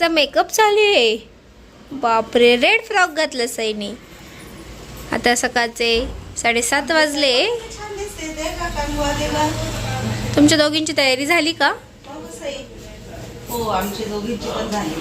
सईचा makeup चालू आहे. बापरे रेड फ्रॉक घातलं सईने. आता सकाळचे साडेसात वाजले. तुमच्या दोघींची तयारी झाली का? सई हो आमची दोघींची पण झाली.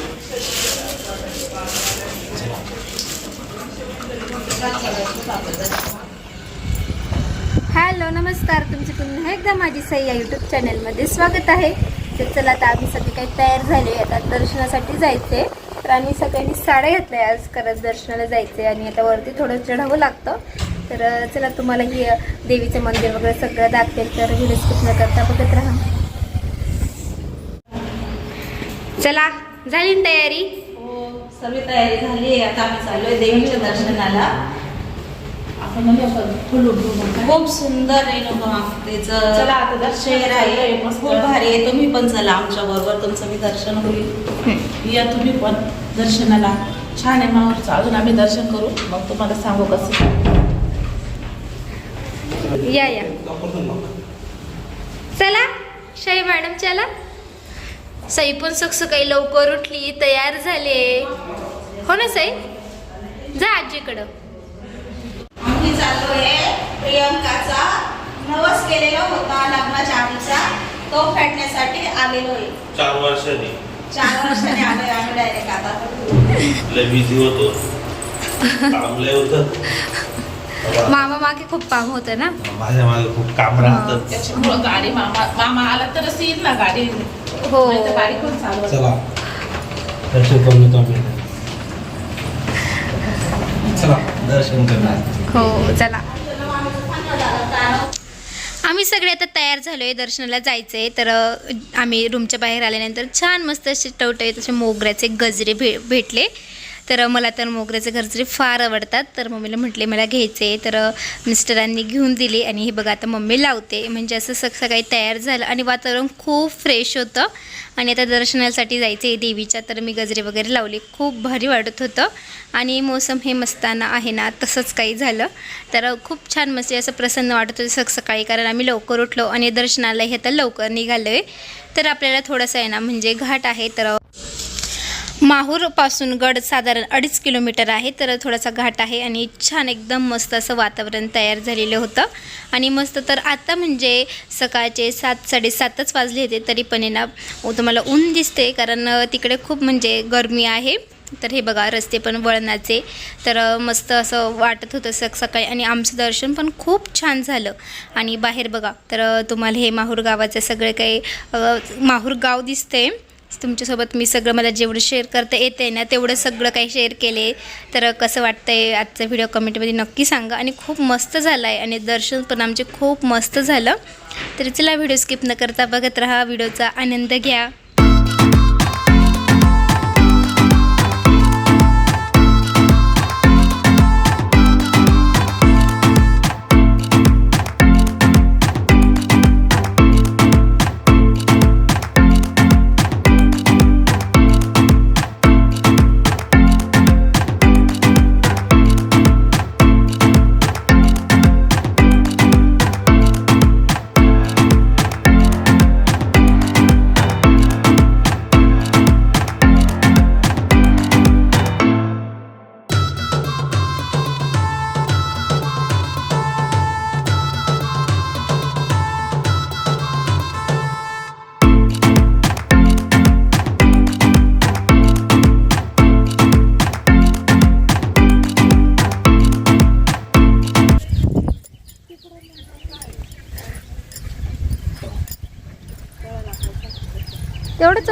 हॅलो नमस्कार. तुमचे पुन्हा एकदा माझी सई या यूट्यूब चॅनलमध्ये स्वागत आहे. तर चला आता आम्ही सगळे काही तयार झाले आता दर्शनासाठी जायचे तर आम्ही सगळ्यांनी साड्या घेतल्या आज करत दर्शनाला जायचे आणि आता वरती थोडं चढावं लागतं. तर चला तुम्हाला ही देवीचं मंदिर वगैरे सगळं दाखवेल. तर व्हिडिओ स्किप न करता बघत राहा. चला झाली ना तयारी? हो सर्व तयारी झाली आता आम्ही चाललोय देवीच्या दर्शनाला. खूप सुंदर रेणुका मातेचं चला आता दर्शन शहर आहे. खूप भारी आहे. तुम्ही पण चला आमच्या बरोबर. तुमचं मी दर्शन होईल. या तुम्ही पण दर्शनाला. छान आहे माऊरचं अजून आम्ही दर्शन करू. मग तुम्हाला सांगू कसं या या. चला शाही मॅडम चला. सई पण सक्स काही लवकर उठली. तयार झाले हो ना सई? जा आजीकडं. प्रियंकाचा. नवस केलेला होता लग्नाच्या आधीचा. तो फेडण्यासाठी आलेलो आहे चार वर्षांनी. चार वर्षांनी आलोय आम्ही डायरेक्ट आता. लय बिझी होतो. काम लय होत. मामा मागे खूप काम होतं ना? माझ्या मागे खूप काम राहतं त्याच्यामुळं गाडी मामा मामा आला तरच येईल ना गाडी? हो. गाडी कोण चला. दर्शन करून चला दर्शन करणार. हो चला. आम्ही सगळे आता तयार झालो आहे दर्शनाला जायचं आहे तर आम्ही रूमच्या बाहेर आल्यानंतर छान मस्त असे टवटवीत असे मोगऱ्याचे गजरे भे भेटले. तर मला तर मोगऱ्याचे घरचे फार आवडतात. तर मम्मीला म्हटले मला घ्यायचे तर मिस्टरांनी घेऊन दिले आणि हे बघा आता मम्मी लावते. म्हणजे असं सग सकाळी तयार झालं आणि वातावरण खूप फ्रेश होतं. आणि आता दर्शनासाठी जायचं आहे देवीच्या तर मी गजरे वगैरे लावले. खूप भारी वाटत होतं. आणि मोसम हे मस्ताना आहे ना तसंच काही झालं. तर खूप छान मस्त असं प्रसन्न वाटत होतं सकाळी कारण आम्ही लवकर उठलो आणि दर्शनाला हे आता लवकर निघालो आहे तर आपल्याला थोडंसं आहे ना म्हणजे घाट आहे तर माहूरपासून गड साधारण अडीच किलोमीटर आहे तर थोडासा घाट आहे आणि छान एकदम मस्त असं वातावरण तयार झालेलं होतं. आणि मस्त तर आता म्हणजे सकाळचे सात साडेसातच वाजले होते तरी पण ना हो, तुम्हाला ऊन दिसते कारण तिकडे खूप म्हणजे गरमी आहे. तर हे बघा रस्ते पण वळणाचे. तर मस्त असं वाटत होतं सक सकाळी आणि आमचं दर्शन पण खूप छान झालं. आणि बाहेर बघा तर तुम्हाला हे माहूर गावाचं सगळे काही माहूर गाव दिसते तुमच्यासोबत मी सगळं मला जेवढं शेअर करता येते ना तेवढं सगळं काही शेअर केले तर कसं वाटतं आहे आजचा व्हिडिओ कमेंटमध्ये नक्की सांगा. आणि खूप मस्त झाला आहे आणि दर्शन पण आमचे खूप मस्त झालं. तर चला व्हिडिओ स्किप न करता बघत राहा. व्हिडिओचा आनंद घ्या.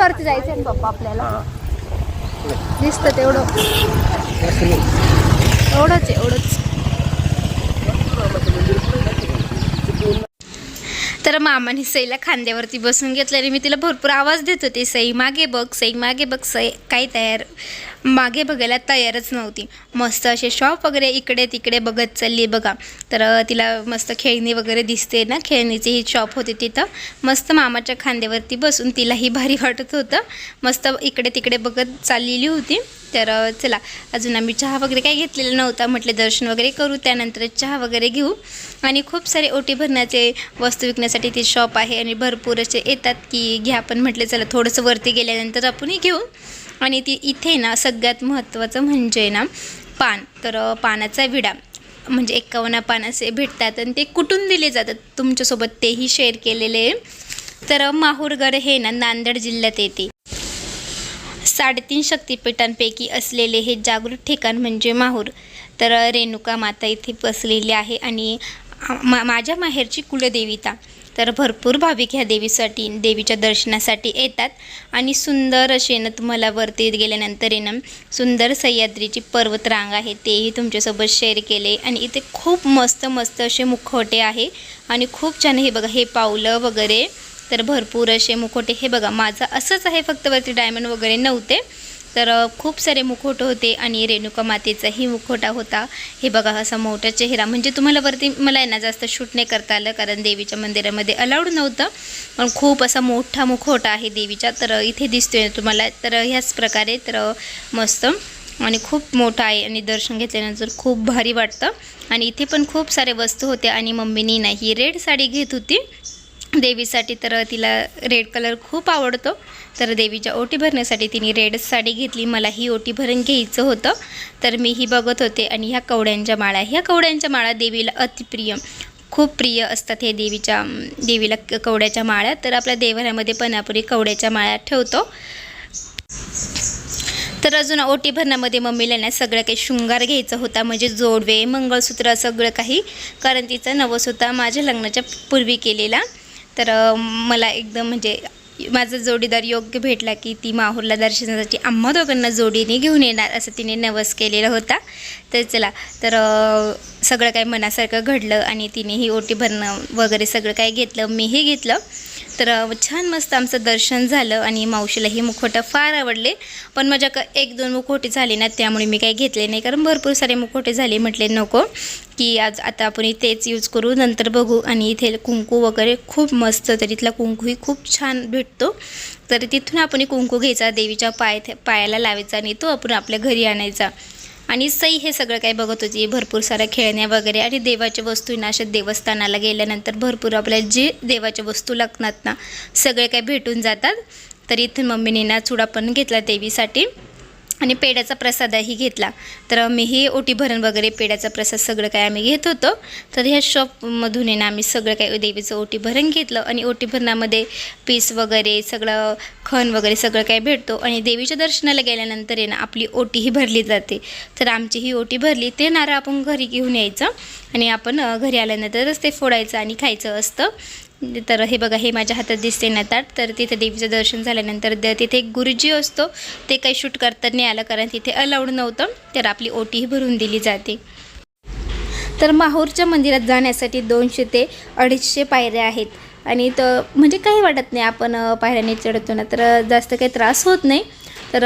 वरती जायचं ना पप्पा आपल्याला. दिसतं तेवढं. एवढंच एवढंच. तर मामाने सईला खांद्यावरती बसून घेतलं आणि मी तिला भरपूर आवाज देत होते. सई मागे बघ सई मागे बघ सई काही तयार. मागे बघायला तयारच नव्हती. मस्त असे शॉप वगैरे इकडे तिकडे बघत चालली बघा. तर तिला मस्त खेळणी वगैरे दिसते ना खेळणीची ही शॉप होती तिथं. मस्त मामाच्या खांद्यावरती बसून तिलाही भारी वाटत होतं. मस्त इकडे तिकडे बघत चाललेली होती. तर चला अजून आम्ही चहा वगैरे काही घेतलेला नव्हता. म्हटले दर्शन वगैरे करू त्यानंतर चहा वगैरे घेऊ. आणि खूप सारे ओटी भरण्याचे वस्तू विकण्यासाठी ते शॉप आहे आणि भरपूर असे येतात की घ्या पण म्हटले चला थोडंसं वरती गेल्यानंतर आपणही घेऊ. आणि ती इथे ना सगळ्यात महत्त्वाचं म्हणजे ना पान. तर पानाचा विडा म्हणजे एकावन्न पान असे भेटतात आणि ते कुठून दिले जातात तुमच्यासोबत तेही शेअर केलेले. तर माहूरगड हे ना नांदेड जिल्ह्यात येते. साडेतीन शक्तिपीठांपैकी असलेले हे जागृत ठिकाण म्हणजे माहूर. तर रेणुका माता इथे बसलेली आहे आणि मा माझ्या माहेरची कुलदेविता. तर भरपूर भाविक ह्या देवीसाठी देवीच्या दर्शनासाठी येतात. आणि सुंदर असे ना तुम्हाला वरती गेल्यानंतर आहे ना सुंदर सह्याद्रीची पर्वतरांग आहे तेही तुमच्यासोबत शेअर केले. आणि इथे खूप मस्त मस्त असे मुखवटे आहे. आणि खूप छान हे बघा हे पावलं वगैरे. तर भरपूर असे मुखवटे. हे बघा माझं असंच आहे फक्त वरती डायमंड वगैरे नव्हते. तर खूप सारे मुखवट होते आणि रेणुका मातेचाही मुखोटा होता. हे बघा असा मोठा चेहरा. म्हणजे तुम्हाला वरती मला आहे ना जास्त शूट नाही करता आलं कारण देवीच्या मंदिरामध्ये अलाउड नव्हतं. पण खूप असा मोठा मुखोटा आहे देवीचा. तर इथे दिसतोय तुम्हाला. तर ह्याच प्रकारे तर मस्त आणि खूप मोठा आहे. आणि दर्शन घेतल्यानंतर खूप भारी वाटतं. आणि इथे पण खूप सारे वस्तू होत्या आणि मम्मीनी नाही रेड साडी घेत होती. देवीसाठी तर तिला रेड कलर खूप आवडतो. तर देवीच्या ओटी भरण्यासाठी तिने रेड साडी घेतली. मला ही ओटी भरून घ्यायचं होतं. तर मी ही बघत होते आणि ह्या कवड्यांच्या माळा ह्या कवड्यांच्या माळा देवीला अतिप्रिय खूप प्रिय असतात हे देवीच्या देवीला क- कवड्याच्या माळ्या तर आपल्या देवाऱ्यामध्ये पण आपण कवड्याच्या माळ्या ठेवतो. तर अजून ओटी भरण्यामध्ये मम्मीला ना सगळं काही शृंगार घ्यायचा होता. म्हणजे जोडवे मंगळसूत्र सगळं काही. कारण तिचं नवस होता माझ्या लग्नाच्या पूर्वी केलेला. तर मला एकदम म्हणजे माझा जोडीदार योग्य भेटला की ती माहूरला दर्शनासाठी आम्हा दोघांना जोडीने घेऊन येणार असं तिने नवस केलेला होता. तर चला तर सगळं काही मनासारखं घडलं आणि तिने ही ओटी भरणं वगैरे सगळं काही घेतलं मीही घेतलं. तर छान मस्त आमचं दर्शन झालं आणि मावशीला हे मुखवटं फार आवडले. पण माझ्या क एक दोन मुखवटे झाले ना त्यामुळे मी काही घेतले नाही. कारण भरपूर सारे मुखवटे झाले म्हटले नको की आज आता आपण तेच यूज करू नंतर बघू. आणि इथे कुंकू वगैरे खूप मस्त तर इथला कुंकूही खूप छान भेटतो. तर तिथून आपण कुंकू घ्यायचा देवीच्या पाय पायाला लावायचा आणि तो आपण आपल्या घरी आणायचा. आणि सई हे सगळं काही बघत होती. भरपूर साऱ्या खेळण्या वगैरे आणि देवाच्या वस्तू ना अशा देवस्थानाला गेल्यानंतर भरपूर आपल्याला जे देवाच्या वस्तू लागतात ना सगळे काही भेटून जातात. तर इथून मम्मीने ना चुडा पण घेतला देवीसाठी. आणि पेड्याचा प्रसादही घेतला. तर मीही ओटी भरण वगैरे पेड्याचा प्रसाद सगळं काय आम्ही घेत होतो. तर ह्या शॉपमधून आहे ना आम्ही सगळं काय देवीचं ओटी भरण घेतलं आणि ओटी भरणामध्ये पीस वगैरे सगळं खण वगैरे सगळं काय भेटतो. आणि देवीच्या दर्शनाला गेल्यानंतर आहे ना आपली ओटीही भरली जाते. तर आमची ही ओटी भरली. ते नारळ आपण घरी घेऊन यायचं आणि आपण घरी आल्यानंतरच ते फोडायचं आणि खायचं असतं. तर हे बघा हे माझ्या हातात दिसते ना ताट तर तिथे देवीचं दर्शन झाल्यानंतर द तिथे एक गुरुजी असतो. ते काही शूट करता नाही आलं कारण तिथे अलाउड नव्हतं. तर आपली ओटीही भरून दिली जाते. तर माहूरच्या मंदिरात जाण्यासाठी दोनशे ते अडीचशे पायऱ्या आहेत. आणि तर म्हणजे काही वाटत नाही आपण पायऱ्याने चढतो ना तर जास्त काही त्रास होत नाही. तर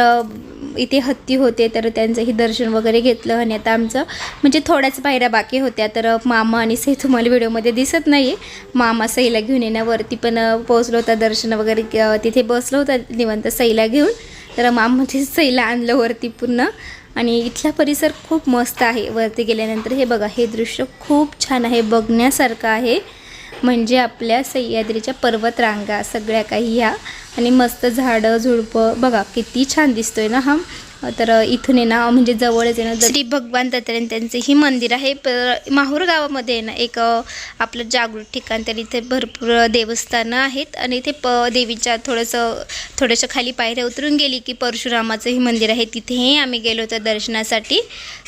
इथे हत्ती होते तर त्यांचंही दर्शन वगैरे घेतलं आणि आता आमचं म्हणजे थोड्याच पायऱ्या बाकी होत्या तर मामा आणि सई तुम्हाला व्हिडिओमध्ये दिसत नाही आहे मामा सईला घेऊन येण्यावरती पण पोहोचलो होता दर्शन वगैरे तिथे बसलो होता निवंत सईला घेऊन. तर मामाची सईला आणलं वरती पूर्ण आणि इथला परिसर खूप मस्त आहे. वरती गेल्यानंतर हे बघा हे दृश्य खूप छान आहे बघण्यासारखं आहे. म्हणजे आपल्या सह्याद्रीच्या पर्वतरांगा सगळ्या काही ह्या. आणि मस्त झाडं झुडपं. बघा किती छान दिसतोय ना हा. तर इथून आहे ना म्हणजे जवळच आहे ना श्री भगवान दत्तरेन त्यांचं ही मंदिर आहे. पर माहूर गावामध्ये आहे ना एक आपलं जागृत ठिकाण. तर इथे भरपूर देवस्थानं आहेत. आणि इथे प देवीच्या थोडंसं थोडंसं खाली पायऱ्या उतरून गेली की परशुरामाचं ही मंदिर आहे. तिथेही आम्ही गेलो होतो दर्शनासाठी.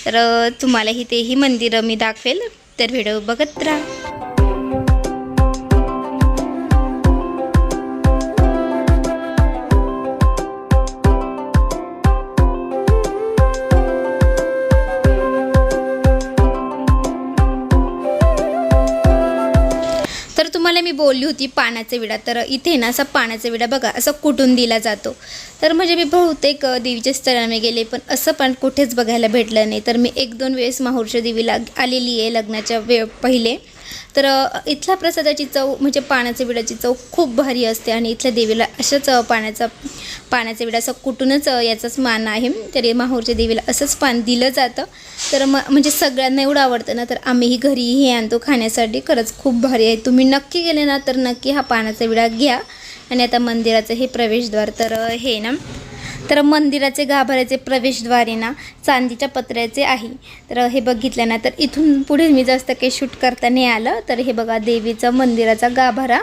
तर तुम्हालाही तेही मंदिरं मी दाखवेल. तर व्हिडिओ बघत राहा. बोलली होती पाण्याचा विडा तर इथे ना असा पाण्याचा विडा बघा असं कुठून दिला जातो. तर म्हणजे मी बहुतेक देवीच्या स्थळाने गेले पण असं पण कुठेच बघायला भेटलं नाही. तर मी एक दोन वेळेस माहूरच्या देवीला आलेली आहे लग्नाच्या वेळ पहिले. तर इथल्या प्रसादाची चव म्हणजे पाण्याच्या विडाची चव खूप भारी असते आणि इथल्या देवीला अशाच पाण्याचा पाण्याचा विडा असं कुठूनच याचाच मान आहे. तरी माहूरच्या देवीला असंच पान दिलं जातं. तर म म्हणजे सगळ्यांना एवढं आवडतं ना तर आम्हीही घरी हे आणतो खाण्यासाठी. खरंच खूप भारी आहे. तुम्ही नक्की गेले ना तर नक्की हा पाण्याचा विडा घ्या. आणि आता मंदिराचं हे प्रवेशद्वार तर हे ना तर मंदिराचे गाभाऱ्याचे प्रवेशद्वारे ना चांदीच्या पत्र्याचे आहे. तर हे बघितलं ना तर इथून पुढे मी जास्त काही शूट करता नाही आलं. तर हे बघा देवीचा मंदिराचा गाभारा.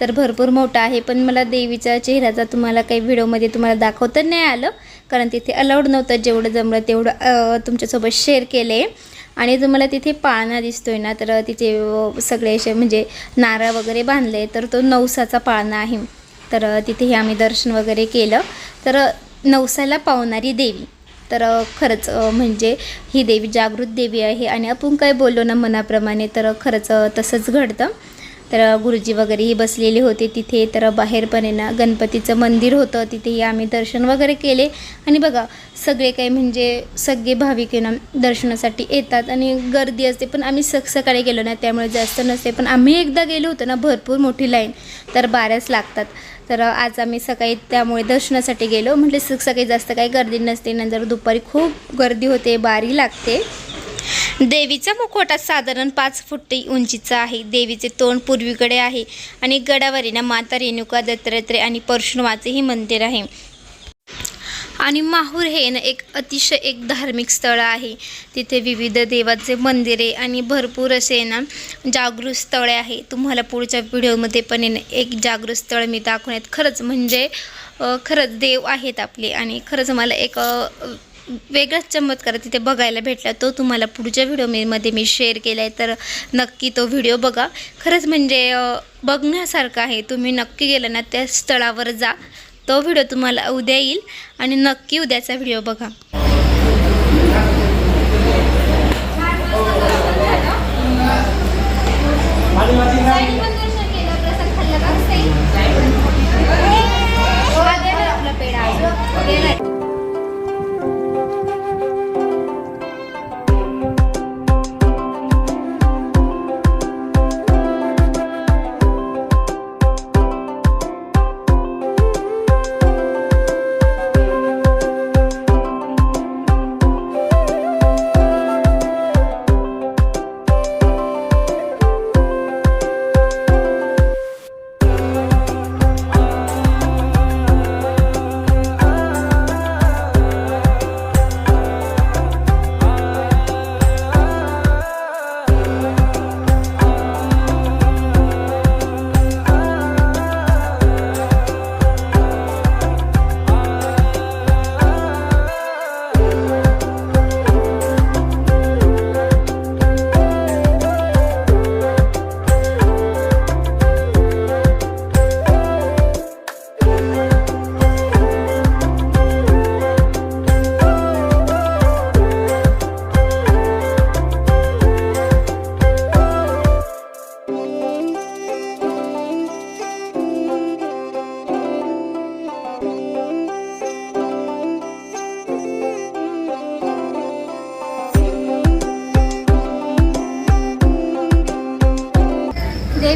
तर भरपूर मोठा आहे पण मला देवीचा चेहऱ्याचा तुम्हाला काही व्हिडिओमध्ये तुम्हाला दाखवता नाही आलं. कारण तिथे अलाउड नव्हतं जेवढं जमलं तेवढं तुमच्यासोबत शेअर केलं आहे आणि तुम्हाला तिथे पाळणा दिसतोय ना तर तिथे सगळे असे म्हणजे नारळ वगैरे बांधले तर तो नवसाचा पाळणा आहे. तर तिथेही आम्ही दर्शन वगैरे केलं. तर नवसाला पावणारी देवी. तर खरंच म्हणजे ही देवी जागृत देवी आहे आणि आपण काय बोललो ना मनाप्रमाणे तर खरंच तसंच घडतं. तर गुरुजी वगैरेही बसलेले होते तिथे. तर बाहेर पण आहे ना गणपतीचं मंदिर होतं. तिथेही आम्ही दर्शन वगैरे केले. आणि बघा सगळे काही म्हणजे सगळे भाविक आहे ना दर्शनासाठी येतात आणि गर्दी असते. पण आम्ही सक सकाळी गेलो ना त्यामुळे जास्त नसते. पण आम्ही एकदा गेलो होतो ना भरपूर मोठी लाईन. तर बाऱ्याच लागतात. तर आज आम्ही सकाळी त्यामुळे दर्शनासाठी गेलो. म्हटले सक सकाळी जास्त काही गर्दी नसते. नंतर दुपारी खूप गर्दी होते बारी लागते. देवीचा मुखवटा साधारण पाच फूट उंचीचा आहे. देवीचे तोंड पूर्वीकडे आहे आणि गडावरील माता रेणुका दत्तात्रय आणि परशुरामाचेही मंदिर आहे. आणि माहूर हे ना एक अतिशय एक धार्मिक स्थळ आहे. तिथे विविध देवाचे मंदिरे आणि भरपूर असे ना जागृत स्थळे आहे. तुम्हाला पुढच्या व्हिडिओमध्ये पण ना एक जागृत स्थळ मी दाखवण्यात खरंच म्हणजे खरंच देव आहेत आपले आणि खरंच मला एक वेगळाच चमत्कार तिथे बघायला भेटला. तो तुम्हाला पुढच्या व्हिडिओमध्ये मी शेअर केला आहे तर नक्की तो व्हिडिओ बघा. खरंच म्हणजे बघण्यासारखं आहे. तुम्ही नक्की गेला ना त्या स्थळावर जा. तो व्हिडिओ तुम्हाला उद्या येईल आणि नक्की उद्याचा व्हिडिओ बघा.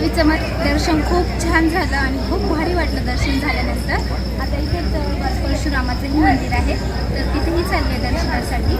देवीचं मग दर्शन खूप छान झालं आणि खूप भारी वाटलं दर्शन झाल्यानंतर. आता इथेच जवळपास परशुरामाचंही मंदिर आहे. तर तिथेही चालले दर्शनासाठी.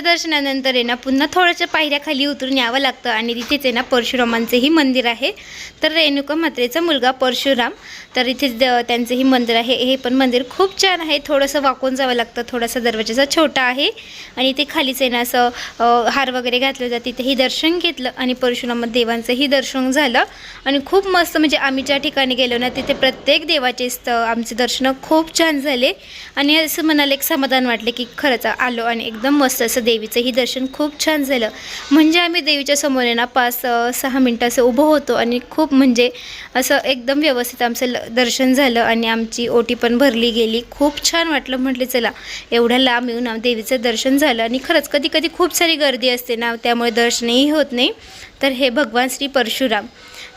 देवीच्या दर्शनानंतर आहे ना पुन्हा थोड्याशा पायऱ्या खाली उतरून यावं लागतं आणि तिथेच आहे ना परशुरामांचंही मंदिर आहे. तर रेणुका मात्रेचा मुलगा परशुराम तर इथे द- त्यांचंही मंदिर आहे. हे पण मंदिर खूप छान आहे. थोडंसं वाकून जावं लागतं. थोडासा दरवाजाचा छोटा आहे. आणि ते खालीच आहे ना असं हार वगैरे घातलं जातं. तिथेही दर्शन घेतलं आणि परशुराम देवांचंही दर्शन झालं. आणि खूप मस्त म्हणजे आम्ही ज्या ठिकाणी गेलो ना तिथे प्रत्येक देवाचे स्थ आमचे दर्शन खूप छान झाले. आणि असं मनाला एक समाधान वाटले की खरंच आलो आणि एकदम मस्त असं देवीचंही दर्शन खूप छान झालं. म्हणजे आम्ही देवीच्या समोर आहे ना पाच सहा मिनटं असं उभं होतो आणि खूप म्हणजे असं एकदम व्यवस्थित आमचं ल- दर्शन झालं आणि आमची ओटी पण भरली गेली. खूप छान वाटलं म्हटले चला एवढ्या लांब येऊन देवीचं दर्शन झालं आणि खरंच कधी कधी खूप सारी गर्दी असते ना त्यामुळे दर्शनही होत नाही. तर हे भगवान श्री परशुराम.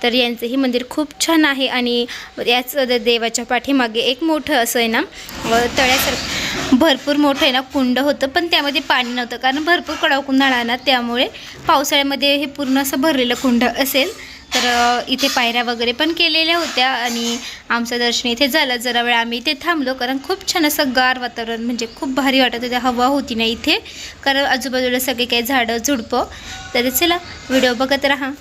तर यांचंही मंदिर खूप छान आहे आणि याच देवाच्या पाठीमागे एक मोठं असं आहे ना तळ्यासारखं भरपूर मोठं आहे ना कुंड होतं पण त्यामध्ये पाणी नव्हतं. कारण भरपूर कडक उन्हाळा ना त्यामुळे पावसाळ्यामध्ये हे पूर्ण असं भरलेलं कुंड असेल. तर इथे पायऱ्या वगैरे पण केलेल्या होत्या आणि आमचं दर्शन इथे झालं. जरा वेळ आम्ही इथे थांबलो कारण खूप छान असं गार वातावरण म्हणजे खूप भारी वाटत होतं. हवा होती ना इथे. कारण आजूबाजूला सगळे काही झाडं झुडपं. तर चला व्हिडिओ बघत राहा.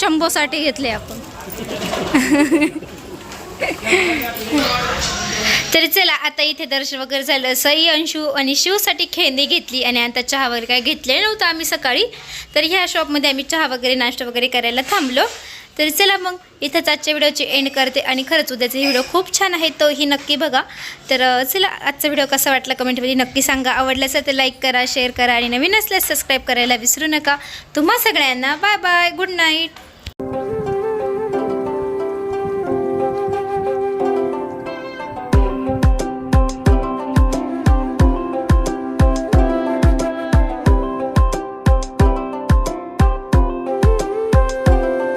शंभोसाठी घेतले आपण. तर चला आता इथे दर्शन वगैरे झालं. सई अंशू आणि शिवसाठी खेळणी घेतली आणि आता चहा वगैरे काय घेतले नव्हतं आम्ही सकाळी. तर ह्या शॉपमध्ये आम्ही चहा वगैरे नाश्ता वगैरे करायला थांबलो. तर चला मग इथंच आजच्या व्हिडिओची एंड करते आणि खरंच उद्याचा व्हिडिओ खूप छान आहे तोही नक्की बघा. तर चला आजचा व्हिडिओ कसा वाटला कमेंटमध्ये नक्की सांगा. आवडला असेल तर लाईक करा शेअर करा आणि नवीन असल्यास सबस्क्राईब करायला विसरू नका. तुम्हा सगळ्यांना bye bye good night Thank you.